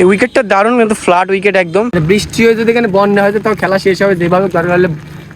এই উইকেটটা দারুণ কিন্তু ফ্ল্যাট উইকেট একদম। বৃষ্টি হয়ে যদি এখানে বন্যা হয় তাও খেলা শেষ হবে। যেভাবে দরকার হলে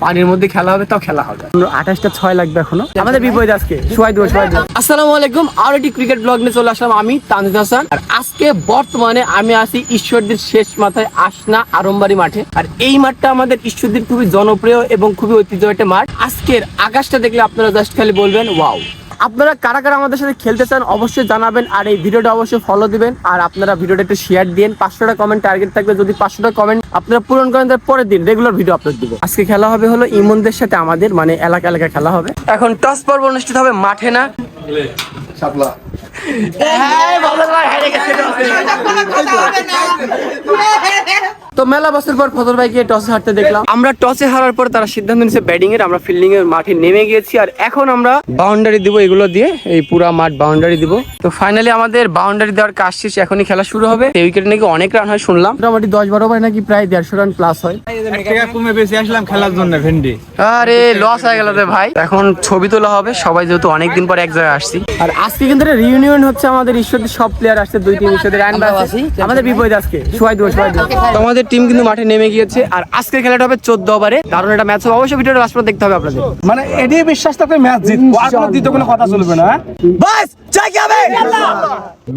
পানির মধ্যে খেলা হবে তাও খেলা হবে। আঠাশটা ছয় লাগবে এখনও। আমাদের বিপরীত আজকে। সোয়াই দেবো সোয়াই দেবো আসসালামু আলাইকুম আর একটি ক্রিকেট ব্লগ নিয়ে চলে আসলাম আমি তানজিদ হাসান। আর আজকে বর্তমানে আমি আছি ঈশ্বরদীর শেষ মাথায় আসনা আরম্বারি মাঠে। আর এই মাঠটা আমাদের ঈশ্বরদীর খুবই জনপ্রিয় এবং খুবই ঐতিহ্য একটা মাঠ। আজকের আকাশটা দেখলে আপনারা জাস্ট খালি বলবেন ওয়াও আপনারা কারা কারা আমাদের সাথে খেলতে চান অবশ্যই জানাবেন আর এই ভিডিওটা অবশ্যই ফলো দিবেন। আর আপনারা ভিডিওটা একটু শেয়ার দিন পাঁচশোটা কমেন্ট টার্গেট থাকবে। যদি পাঁচশোটা কমেন্ট আপনারা পূরণ করেন তার পরের দিন রেগুলার ভিডিও আপলোড দিব। আজকে খেলা হবে হলো ইমনদের সাথে আমাদের মানে এলাকা এলাকা খেলা হবে। এখন টস পর্ব অনুষ্ঠিত হবে মাঠে না? হ্যাঁ, বদল হেরে গেছে তো মেলা বছর পর ফজল ভাইকে টসে হারতে দেখলাম। আমরা টসে হারার পর তারা সিদ্ধান্ত নিয়েছে ব্যাটিং এর আমরা ফিল্ডিং এর মাঠে নেমে গিয়েছি আর এখন আমরা বাউন্ডারি দিব এগুলো দিয়ে এই পুরা মাঠ বাউন্ডারি দিব। তো ফাইনালি আমাদের বাউন্ডারি দেওয়ার কাজ শেষ এখনই খেলা শুরু হবে। এই উইকেটে নাকি অনেক রান হয় শুনলাম। মোটামুটি দশ বারো বার নাকি প্রায় দেড়শো রান প্লাস হয়। কমে বেশি আসলাম খেলার জন্য ভেন্ডি। আরে লস হয়ে গেল রে ভাই। এখন ছবি তোলা হবে সবাই যেহেতু অনেকদিন পর এক জায়গায় আসছি। আর আজকে কিন্তু রিউনিয়ন হচ্ছে আমাদের ঈশ্বরের সব প্লেয়ার আসছে দুই টিম ঈশ্বরের আমাদের বিপরীত আজকে সোয়াই দেবো সোয়াই দেবো তো আমাদের টিম কিন্তু মাঠে নেমে গিয়েছে। আর আজকের খেলাটা হবে চোদ্দ ওভারে। দারুণ একটা ম্যাচ হবে। অবশ্যই ভিডিওটা লাস্ট দেখতে হবে আপনাদের। মানে এটাই বিশ্বাস থাকবে ম্যাচ জিতবো। আর কোনো দ্বিতীয় কোনো কথা চলবে না বাস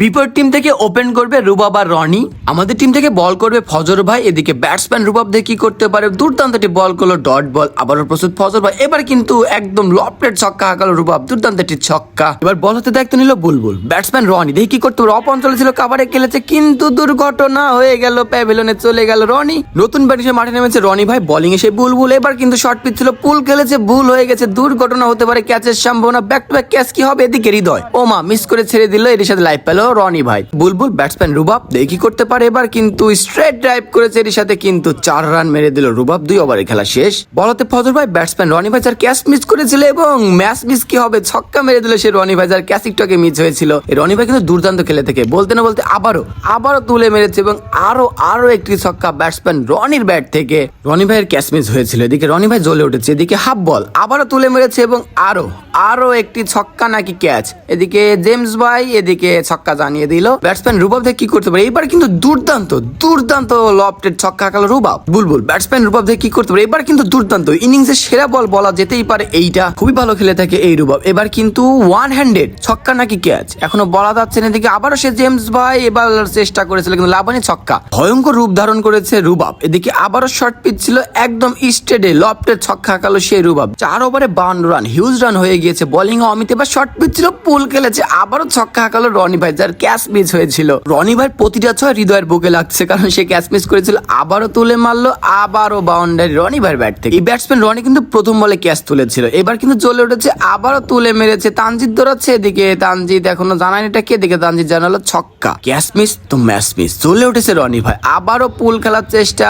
বিপরীত টিম থেকে ওপেন করবে রুবাব আর রনি। আমাদের টিম থেকে বল করবে ফজর ভাই। এদিকে ব্যাটসম্যান রুবাব দিয়ে কি করতে পারে? দুর্দান্ত একটি বল করল ডট বল আবারও প্রস্তুত ফজর ভাই। এবার কিন্তু একদম লফটেড ছক্কা হাঁকালো রুবাব। দুর্দান্ত একটি ছক্কা। এবার বল হতে দায়িত্ব নিল বুলবুল। ব্যাটসম্যান রনি দেখি কি করতে পারে? অপ অঞ্চলে ছিল কাবারে খেলেছে কিন্তু দুর্ঘটনা হয়ে গেল প্যাভিলনে চলে গেল রনি, নতুন ব্যাটিং মাঠে নেমেছে রনি ভাই বোলিং এসে বুলবুল এবার কিন্তু শর্ট পিচ ছিল পুল খেলেছে, ভুল হয়ে গেছে, দুর্ঘটনা হতে পারে ক্যাচের সম্ভাবনা ব্যাক টু ব্যাক ক্যাচ কি হবে এদিকে হৃদয়? ও মা মিস করে ছেড়ে দিল এর সাথে লাইভ পেল রনি ভাই। বুলবুল ব্যাটসম্যান রুবাব, দেখি করতে পারে এবার, কিন্তু স্ট্রেট ড্রাইভ করেছে এর সাথে কিন্তু চার রান মেরে দিল রুবাব, দুই ওভারে খেলা শেষ। বলতে ফজর ভাই ব্যাটসম্যান রনি ভাই যার ক্যাচ মিস করেছিল এবং ম্যাচ মিস কি হবে, ছক্কা মেরে দিল সে রনি ভাই, যার ক্যাচ একটু মিস হয়েছিল। রনি ভাই কিন্তু দুর্দান্ত খেলে থেকে, বলতে না বলতে আবারও আবারও তুলে মেরেছে এবং আরও আরও একটি ছক্কা ব্যাটসম্যান রনির ব্যাট থেকে রনি ভাইয়ের ক্যাচ মিস হয়েছিল। এদিকে রনি ভাই জ্বলে উঠেছে, এদিকে হাফ বল আবারও তুলে মেরেছে এবং আরও আরও একটি ছক্কা নাকি ক্যাচ এদিকে জেমস ভাই, এদিকে ছক্কা জানিয়ে দিল। ব্যাটসম্যান রুবাব থেকে কি করতে পারে। এবার কিন্তু দুর্দান্ত দুর্দান্ত লফটেড ছক্কা কালো রুবাব। বুলবুল ব্যাটসম্যান রুবাব থেকে কি করতে পারে। এবার কিন্তু দুর্দান্ত ইনিংসের সেরা বল বলা যেতেই পারে এইটা। খুবই ভালো খেলে থাকে এই রুবাব। এবার কিন্তু ওয়ান হ্যান্ডেড ছক্কা নাকি ক্যাচ এখনও বলা যাচ্ছে না, এদিকে আবারও সে জেমস ভাই, এবার চেষ্টা করেছিল কিন্তু লাভানি ছক্কা। ভয়ঙ্কর রূপ ধারণ করেছে রুবাব। এদিকে আবারও শর্ট পিচ ছিল, একদম স্টেডে লফটেড ছক্কা হাঁকালো সেই রুবাব। চার ওভারে বাউন্ন রান হিউজ রান হয়ে গিয়েছে বোলিং অমিত। এবার শর্ট পিচ ছিল, পুল খেলেছে, আবারও ছক্কা হাঁকালো রনি ভাই, যার ক্যাচ মিস হয়েছিল। রনি ভাই প্রতিটা ছয় হৃদয়ের বুকে লাগছে, কারণ সে ক্যাচ মিস করেছিল, আবারও তুলে মারলো, আবারও বাউন্ডারি রনি ভাইয়ের ব্যাট থেকে। এই ব্যাটসম্যান রনি কিন্তু প্রথম বলে ক্যাচ তুলেছিল, এবার কিন্তু জ্বলে উঠেছে, আবারও তুলে মেরেছে তানজিদ দৌড়াচ্ছে এদিকে। তানজিদ এখনও জানায়নি এটা কে দিকে তানজিদ জানালো ছক্কা। ক্যাচ মিস তো ম্যাচ মিস চলে উঠেছে রনি ভাই, আবারও পুল খেলার চেষ্টা,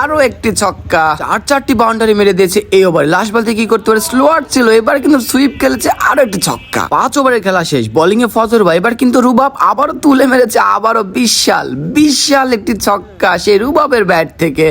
আরও একটি ছক্কা। চার, চারটি বাউন্ডারি মেরে দিয়েছে এই ওভারে লাস্ট বল থেকে কি করতে পারে? স্লোয়ার ছিল, এবার কিন্তু সুইপ খেলেছে আরও একটি ছক্কা। পাঁচ ওভারের খেলা শেষ বোলিং এ ফজর ভাই এবার কিন্তু রুবাব আবারও তুলে মেরেছে, আবারও বিশাল বিশাল একটি ছক্কা সেই রুবাবের ব্যাট থেকে।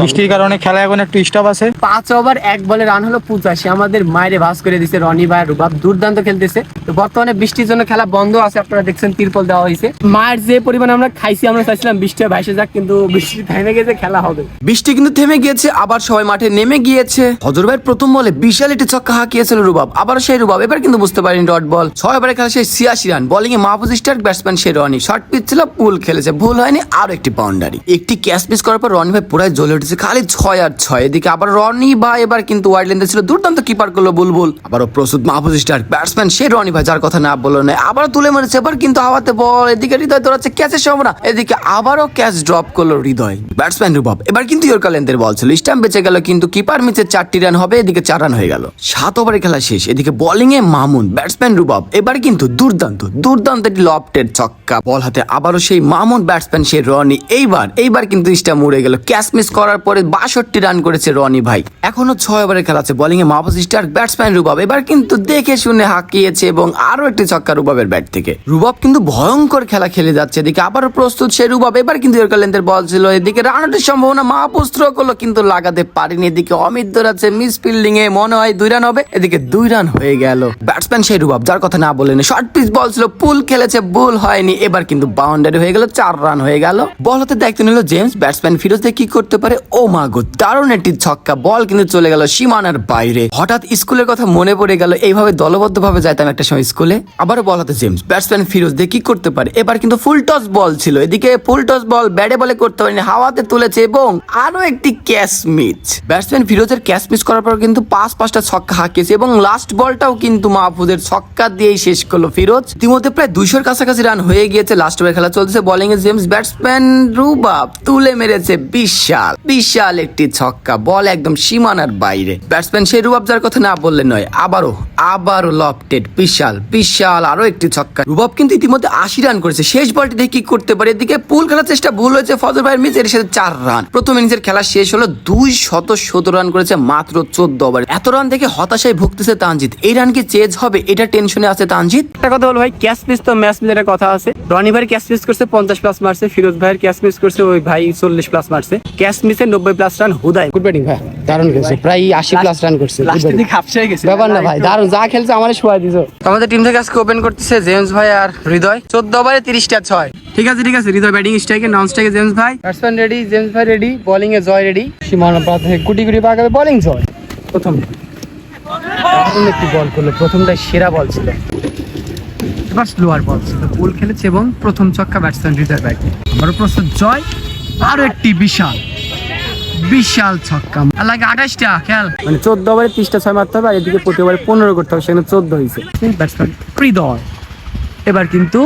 বৃষ্টির কারণে খেলা এখন একটু স্টপ আছে। পাঁচ ওভার এক বলে রান হলো পঁচাশি। আমাদের মায়ের ভাস করে দিছে রনি ভাই রুবাব দুর্দান্ত খেলতেছে। তো বর্তমানে বৃষ্টির জন্য খেলা বন্ধ আছে আপনারা দেখছেন তিরপল দেওয়া হয়েছে। মায়ের যে পরিমাণে আমরা খাইছি আমরা চাইছিলাম বৃষ্টি ভাইসে যাক কিন্তু বৃষ্টি থেমে গেছে খেলা হবে। বৃষ্টি কিন্তু থেমে গিয়েছে আবার সবাই মাঠে নেমে গিয়েছে। হজর ভাইয়ের প্রথম বলে বিশাল একটি ছক্কা হাঁকিয়েছিল রুবাব আবার সেই রুবাব এবার কিন্তু বুঝতে পারেনি ডট বল। ছয় ওভারে খেলা সেই ছিয়াশি রান। বোলিং এ মাহফুজ স্টার ব্যাটসম্যান সে রনি। শর্ট পিচ ছিল পুল খেলেছে। ভুল হয়নি আরও একটি বাউন্ডারি একটি ক্যাচ মিস করার পর রনি ভাই পুরাই জ্বলে উঠেছে খালি ছয় আর ছয়। এদিকে আবার রনি ভাই এবার কিন্তু ওয়াইড লেন্থে ছিল দুর্দান্ত কিপার করল বুলবুল। আবারও প্রস্তুত মাহফুজ স্টার ব্যাটসম্যান সে রনি ভাই যার কথা না বলল না আবার তুলে মেরেছে, এবার কিন্তু হাওয়াতে বল। এদিকে হৃদয় দৌড়াচ্ছে ক্যাচের সম্ভাবনা। এদিকে আবারও ক্যাচ ড্রপ করল হৃদয়। ব্যাটসম্যান রুবাব এবার কিন্তু ইয়র্কার লেন্থের বল ছিল। স্টাম্প বেঁচে গেল কিন্তু কিপার মিচে চারটি রান হবে, এদিকে চার রান হয়ে গেল। সাত ওভারে খেলা শেষ। এদিকে বোলিং এ মামুন ব্যাটসম্যান রুবাব এবার কিন্তু দুর্দান্ত দুর্দান্ত একটি লফটের ছক্কা। বল হাতে আবারও সেই মামুন ব্যাটসম্যান সে রনি। এইবার এইবার কিন্তু স্টাম্প উড়ে গেল। ক্যাচ মিস করার করার পরে বাষট্টি রান করেছে রনি ভাই। এখনও ছয় ওভারের খেলা আছে। বোলিং এ মাহফুজ স্টার ব্যাটসম্যান রুবাব। এবার কিন্তু দেখে শুনে হাঁকিয়েছে এবং আরও একটি ছক্কা রুবাবের ব্যাট থেকে। রুবাব কিন্তু ভয়ঙ্কর খেলা খেলে যাচ্ছে। এদিকে আবারও প্রস্তুত সে রুবাব। এবার কিন্তু ইয়র্কার লেন্থের বল ছিল। এদিকে রানাটের সম্ভাবনা মাহফুজ থ্রো করল কিন্তু লাগাতে পারেনি। এদিকে অমিত দৌড়াচ্ছে মিস ফিল্ডিং এ। মনে হয় দুই রান হবে। এদিকে দুই রান হয়ে গেল। ব্যাটসম্যান সেই রুবাব, যার কথা না বলেন শর্ট পিচ বল ছিল। পুল খেলেছে। বুল হয়নি। এবার কিন্তু বাউন্ডারি হয়ে গেল। চার রান হয়ে গেল। বল হতে দায়িত্ব নিল জেমস ব্যাটসম্যান ফিরোজ দিয়ে কি করতে পারে? ও মা গো, দারুণ একটি ছক্কা, বল কিন্তু চলে গেল সীমানার বাইরে। হঠাৎ স্কুলের কথা মনে পড়ে গেল, এইভাবে দলবদ্ধ ভাবে যাইতাম একটা সময় স্কুলে। আবারও বল হাতে জেমস ব্যাটসম্যান ফিরোজ দিয়ে কি করতে পারে? এবার কিন্তু ফুল টস বল ছিল, এদিকে ফুল টস বল ব্যাটে বলে করতে পারেনি, হাওয়াতে তুলেছে এবং আরও একটি ক্যাচ মিস ব্যাটসম্যান ফিরোজের ক্যাচ মিস করার পর কিন্তু পাঁচ পাঁচটা ছক্কা হাঁকিয়েছে এবং লাস্ট বলটাও কিন্তু মাহফুজের ছক্কা দিয়েই শেষ করল ফিরোজ ইতিমধ্যে প্রায় দুইশোর কাছাকাছি রান হয়ে গিয়েছে লাস্ট ওভার খেলা চলছে বোলিং এ জেমস ব্যাটসম্যান রুবাব, তুলে মেরেছে বিশাল। বিশাল একটি ছক্কা, বল একদম সীমানার বাইরে। ব্যাটসম্যান সেই রুবাব যার কথা না বললে নয়, আবারও আবারও লফটেড, বিশাল বিশাল আরও একটি ছক্কা। রুবাব কিন্তু ইতিমধ্যে আশি রান করেছে, শেষ বলটি দিয়ে কি করতে পারে। এদিকে পুল খেলার চেষ্টা, ভুল হয়েছে ফজর ভাইয়ের মিস এর সাথে চার রান। প্রথম ইনিংসের খেলা শেষ হলো দুই শত সতেরো রান করেছে মাত্র চোদ্দ ওভার। এত রান থেকে হতাশায় ভুগতেছে তানজিৎ। এই রান কি চেজ হবে? এটা টেনশনে আছে তানজিৎ? একটা কথা বল ভাই ক্যাশ মিস তো ম্যাচ মিলের কথা আছে। রনি ভাইয়ের ক্যাশ মিস করছে, পঞ্চাশ প্লাস মারছে ফিরোজ ভাইয়ের ক্যাশ মিস করছে, ওই ভাই চল্লিশ প্লাস মারছে ক্যাশ মিসে নব্বই প্লাস রান হুদাই। গুড ব্যাটিং ভাই দারুণ খেলছে প্রায় আশি প্লাস রান করছে গেছে। ব্যাপার না ভাই দারুণ যা খেলছে আমারে শোয়া দিছো। আমাদের টিম থেকে আজকে ওপেন করতেছে জেমস ভাই আর হৃদয়। চোদ্দ ওভারে তিরিশটা ছয়। ঠিক আছে ঠিক আছে হৃদয় ব্যাটিং স্ট্রাইকে নন স্ট্রাইকে জেমস ভাই। ব্যাটসম্যান রেডি জেমস ভাই রেডি বোলিং এ জয় রেডি সীমানা পাত কুটি কুটি পাকাবে বোলিং জয়। প্রথম। দারুণ একটি বল করল প্রথমটাই সেরা বল ছিল। এবার স্লোয়ার বল ছিল। গোল খেলেছে এবং প্রথম ছক্কা ব্যাটসম্যান হৃদয় ব্যাট আবারও প্রস্তুত জয়। আরও একটি বিশাল। বিশাল ছক্কা। আর লাগে আঠাশটা খেয়াল? মানে চোদ্দ ওভারে তিরিশটা ছয় মারতে হবে আর এদিকে প্রতি ওভারে পনেরো করতে হবে সেখানে চোদ্দ হয়েছে। ব্যাটসম্যান হৃদয়। এবার কিন্তু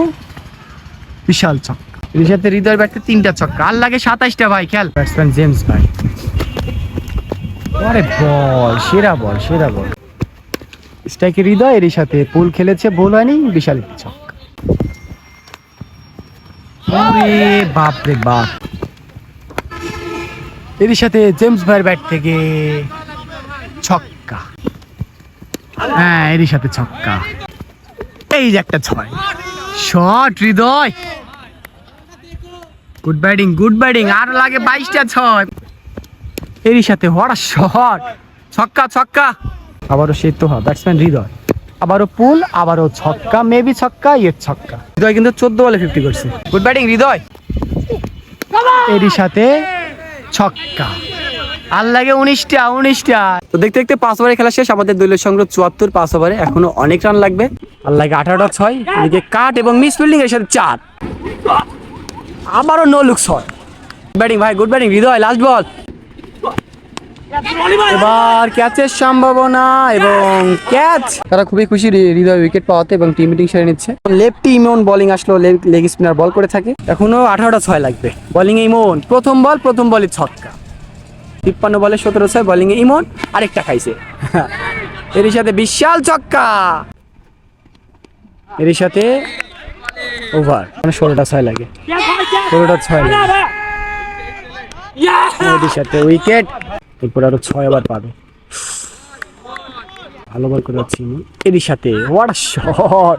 বিশাল ছক্কা। এর সাথে হৃদয়ের ব্যাটে তিনটা ছক্কা। আর লাগে সাতাইশটা ভাই খেয়াল? ব্যাটসম্যান জেমস ভাই। আরে বল সেরা বল সেরা বল। স্ট্রাইকে হৃদয় এরই সাথে পুল খেলেছে ভুল হয়নি বিশাল ছক্কা। আরে বাপ রে বাপ। এরই সাথে জেমস ভাইয়ের ব্যাট থেকে ছক্কা। হ্যাঁ এরই সাথে ছক্কা। এই যে একটা ছয়। Shot, Hridoy. Good batting good batting আর লাগে বাইশটা ছয়। এরই সাথে হওয়ার শট। ছক্কা ছক্কা। আবারও সে তো ব্যাটসম্যান হৃদয়। আবারও পুল আবারও ছক্কা। মেবি ছক্কা ইয়ে ছক্কা। হৃদয় কিন্তু চোদ্দ বলে ফিফটি করছে। Good batting Hridoy. এরই সাথে ছক্কা। আর লাগে উনিশটা উনিশটা। তো দেখতে দেখতে পাঁচ ওভারে খেলা শেষ, আমাদের দলীয় সংগ্রহ চুয়াত্তর, পাঁচ ওভারে এখনও অনেক রান লাগবে। আর লাগে আঠারোটা ছয়, এদিকে কাট এবং মিস ফিল্ডিং এর সাথে চার। আবারও নো লুক ছয়। ব্যাটিং ভাই good batting Hridoy last ball এবার ক্যাচের সম্ভাবনা এবং ক্যাচ। তারা খুবই খুশি হৃদয় উইকেট পাওয়াতে এবং টিম মিটিং সেরে নিচ্ছে। লেফটি ইমন বোলিং আসলো লেগ স্পিনার বল করে থাকে। এখনও আঠারোটা ছয় লাগবে। বোলিং ইমন প্রথম বল প্রথম বলে ছক্কা। তিপ্পান্ন বলে সতেরো ছয় বোলিং ইমন আরেকটা খাইছে। এর সাথে বিশাল ছক্কা। এর সাথে ওভার মানে ষোলোটা ছয় লাগে। ষোলোটা ছয় লাগে। এর সাথে উইকেট এরপর আরও ছয় ওভার পাবে। ভালো বল করে যাচ্ছি এরই সাথে হোয়াট শট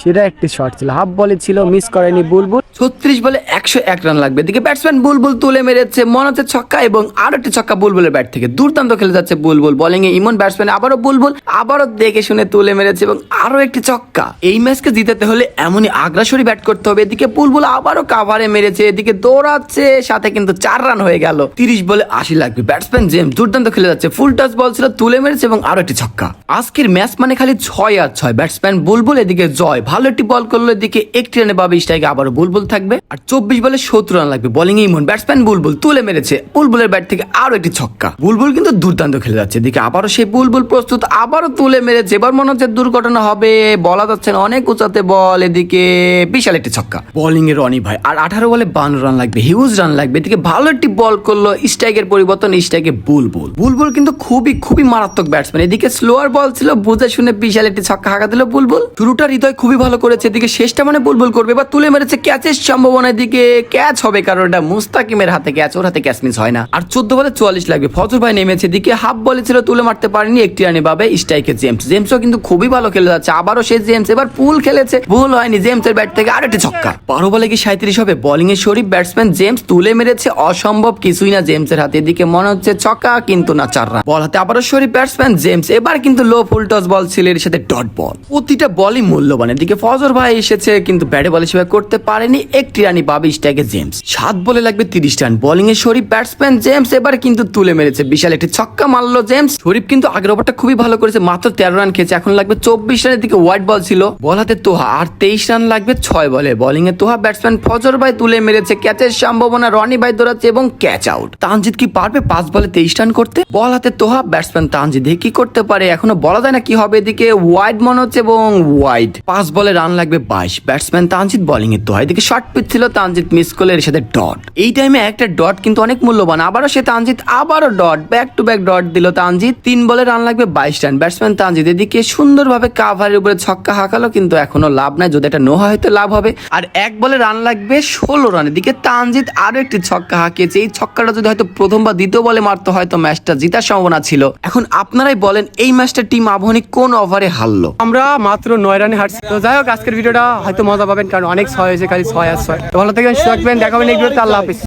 সেটা একটি শট ছিল। হাফ বলে ছিল মিস করেনি বুলবুল। ছত্রিশ বলে একশো এক রান লাগবে। এদিকে ব্যাটসম্যান বুলবুল তুলে মেরেছে, মনে হচ্ছে ছক্কা এবং আরও একটি ছক্কা বুলবুলের ব্যাট থেকে। দুর্দান্ত খেলে যাচ্ছে বুলবুল। বোলিং এ ইমন ব্যাটসম্যান আবারও বুলবুল, আবারও দেখে শুনে তুলে মেরেছে এবং আরও একটি ছক্কা। এই ম্যাচকে জিতাতে হলে এমনই আগ্রাসী ব্যাট করতে হবে। এদিকে বুলবুল আবারও কাভারে মেরেছে, এদিকে দৌড়াচ্ছে, সাথে কিন্তু চার রান হয়ে গেল। তিরিশ বলে আশি লাগবে। ব্যাটসম্যান জেম দুর্দান্ত খেলে যাচ্ছে। ফুল টাচ বল ছিল, তুলে মেরেছে এবং আরও একটি ছক্কা। আজকের ম্যাচ মানে খালি ছয় আর ছয়। ব্যাটসম্যান বুলবুল, এদিকে জয়। ভালো একটি বল করল এদিকে একটি রানে পাবে স্ট্রাইকে আবারও বুলবুল থাকবে। আর চব্বিশ বলে সত্তর রান লাগবে। বোলিং ইমন ব্যাটসম্যান বুলবুল তুলে মেরেছে। বুলবুলের ব্যাট থেকে আরও একটি ছক্কা। বুলবুল কিন্তু দুর্দান্ত খেলে যাচ্ছে। এদিকে আবারও সেই বুলবুল প্রস্তুত আবারও তুলে মেরেছে। এবার মনে হচ্ছে দুর্ঘটনা হবে। বলা যাচ্ছে অনেক উঁচাতে বল এদিকে বিশাল একটি ছক্কা। বোলিং এ রনি ভাই। আর আঠারো বলে বান্ন রান লাগবে। হিউজ রান লাগবে। এদিকে ভালো একটি বল করল স্ট্রাইকের পরিবর্তন স্ট্রাইকে বুলবুল। বুলবুল কিন্তু খুবই খুবই মারাত্মক ব্যাটসম্যান এদিকে স্লোয়ার বল ছিল, বুঝে শুনে বিশাল একটি ছক্কা হাঁকা দিল বুলবুল। শুরুটা হৃদয় খুবই খুবই ভালো করেছে। এদিকে শেষটা মানে বুলবুল করবে, এবার তুলে মেরেছে ক্যাচের সম্ভাবনা এদিকে ক্যাচ হবে কারণ এটা মুস্তাকিমের হাতে ক্যাচ, ওর হাতে ক্যাচ মিস হয় না। আর চোদ্দ বলে চুয়াল্লিশ লাগবে, ফজর ভাই নেমেছে। এদিকে হাফ বলে ছিল, তুলে মারতে পারেনি, একটি রানে পাবে স্ট্রাইকে জেমস। জেমসও কিন্তু খুবই ভালো খেলে যাচ্ছে, আবারও সে জেমস, এবার পুল খেলেছে, ভুল হয়নি, জেমসের ব্যাট থেকে আরেকটি ছক্কা। বারো বলে কি সাঁত্রিশ হবে বোলিং এর শরীফ ব্যাটসম্যান জেমস তুলে মেরেছে, অসম্ভব কিছুই না জেমসের হাতে। এদিকে মনে হচ্ছে ছক্কা, কিন্তু না চার রান। বল হাতে আবারও শরীফ ব্যাটসম্যান জেমস, এবার কিন্তু লো ফুল টস বল ছিল এর সাথে ডট বল। প্রতিটা বলই মূল্যবান এদিকে ফজর ভাই এসেছে, কিন্তু ব্যাটে বল হিসেবে করতে পারেনি একটি রানই পাবে স্ট্রাইকে জেমস। সাত বলে লাগবে তিরিশ রান। বোলিং এর শরীফ ব্যাটসম্যান জেমস এবার কিন্তু তুলে মেরেছে। বিশাল একটি ছক্কা মারলো জেমস। শরীফ কিন্তু আগের ওভারটা খুবই ভালো করেছে, মাত্র তেরো রান খেয়েছে, এখন লাগবে চব্বিশ রানের দিকে হোয়াইট বল ছিল। বল হাতে তোহা, আর তেইশ রান লাগবে ছয় বলে। বোলিং এ তোহা ব্যাটসম্যান ফজর ভাই তুলে মেরেছে। ক্যাচের সম্ভাবনা রনি ভাই দৌড়াচ্ছে এবং ক্যাচ আউট তানজিদ কি পারবে পাঁচ বলে তেইশ রান করতে? বল হাতে তোহা ব্যাটসম্যান তানজিদ কি করতে পারে? এখনও বলা যায় না কি হবে এদিকে। ওয়াইড মনে হচ্ছে এবং ওয়াইড পাঁচ বলে রান লাগবে বাইশ। ব্যাটসম্যান তানজিদ বোলিং এ তোহা এদিকে শর্ট পিচ ছিল তানজিদ মিস করলে এর সাথে ডট এই টাইমে একটা ডট কিন্তু অনেক মূল্যবান। আবারও সে তানজিদ, আবারও dot back to back dot দিল তানজিদ। তিন বলে রান লাগবে বাইশ রান ব্যাটসম্যান তানজিদ এদিকে সুন্দরভাবে কাভারের উপরে ছক্কা হাঁকালো, কিন্তু এখনও লাভ নাই। যদি একটা নো হয় হয়তো লাভ হবে। আর এক বলে রান লাগবে ষোলো রান এদিকে তানজিদ আরও একটি ছক্কা হাঁকিয়েছে। এই ছক্কাটা যদি হয়তো প্রথম বা দ্বিতীয় বলে মারতো, হয়তো ম্যাচটা জিতার সম্ভাবনা ছিল। এখন আপনারাই বলেন, এই ম্যাচটা টিম আবহানী কোন ওভারে হারলো? আমরা মাত্র নয় রানে হারছি। তো যাই হোক, আজকের ভিডিওটা হয়তো মজা পাবেন, কারণ অনেক ছয় হয়েছে, খালি ছয় আর ছয়। তো ভালো থাকবেন, সুস্থ থাকবেন, দেখা হবে আল্লাহ হাফিজ।